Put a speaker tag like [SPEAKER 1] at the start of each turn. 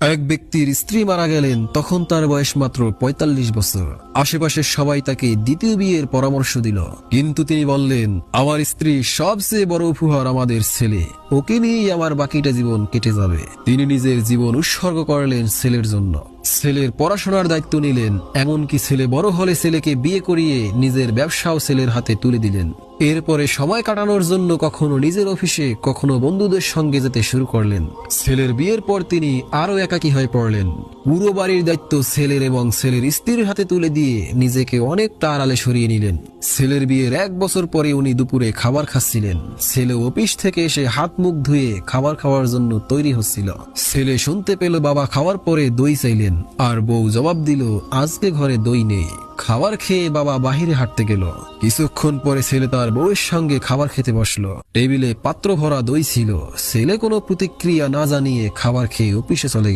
[SPEAKER 1] এক ব্যক্তির স্ত্রী মারা গেলেন, তখন তার বয়স মাত্র ৪৫ বছর। আশেপাশের সবাই তাকে দ্বিতীয় বিয়ের পরামর্শ দিল। কিন্তু তিনি বললেন, আমার স্ত্রী সবচেয়ে বড় উপহার আমাদের ছেলে। ওকে নিয়েই আমার বাকিটা জীবন কেটে যাবে। তিনি নিজের জীবন উৎসর্গ করলেন ছেলের জন্য। ছেলের পড়াশোনার দায়িত্ব নিলেন, এমনকি ছেলে বড় হলে ছেলেকে বিয়ে করিয়ে নিজের ব্যবসাও ছেলের হাতে তুলে দিলেন। এরপরে সময় কাটানোর জন্য কখনো নিজের অফিসে, কখনো বন্ধুদের সঙ্গে যেতে শুরু করলেন। ছেলের বিয়ের পর তিনি আরও একাকী হয়ে পড়লেন। পুরো বাড়ির দায়িত্ব ছেলের এবং ছেলের স্ত্রীর হাতে তুলে দিয়ে নিজেকে অনেকটা আড়ালে সরিয়ে নিলেন। ছেলের বিয়ের এক বছর পরে উনি দুপুরে খাবার খাচ্ছিলেন। ছেলে অফিস থেকে এসে হাত মুখ ধুয়ে খাবার খাওয়ার জন্য তৈরি হচ্ছিল। ছেলে শুনতে পেল বাবা খাওয়ার পরে দই চাইলেন, আর বউ জবাব দিল, আজকে ঘরে দই নেই। খাবার খেয়ে বাবা বাহিরে হাঁটতে গেল। কিছুক্ষণ পরে ছেলে তার বউয়ের সঙ্গে খাবার খেতে বসল। টেবিলে পাত্র ভরা দই ছিল। ছেলে কোনো প্রতিক্রিয়া না জানিয়ে খাবার খেয়ে অফিসে চলে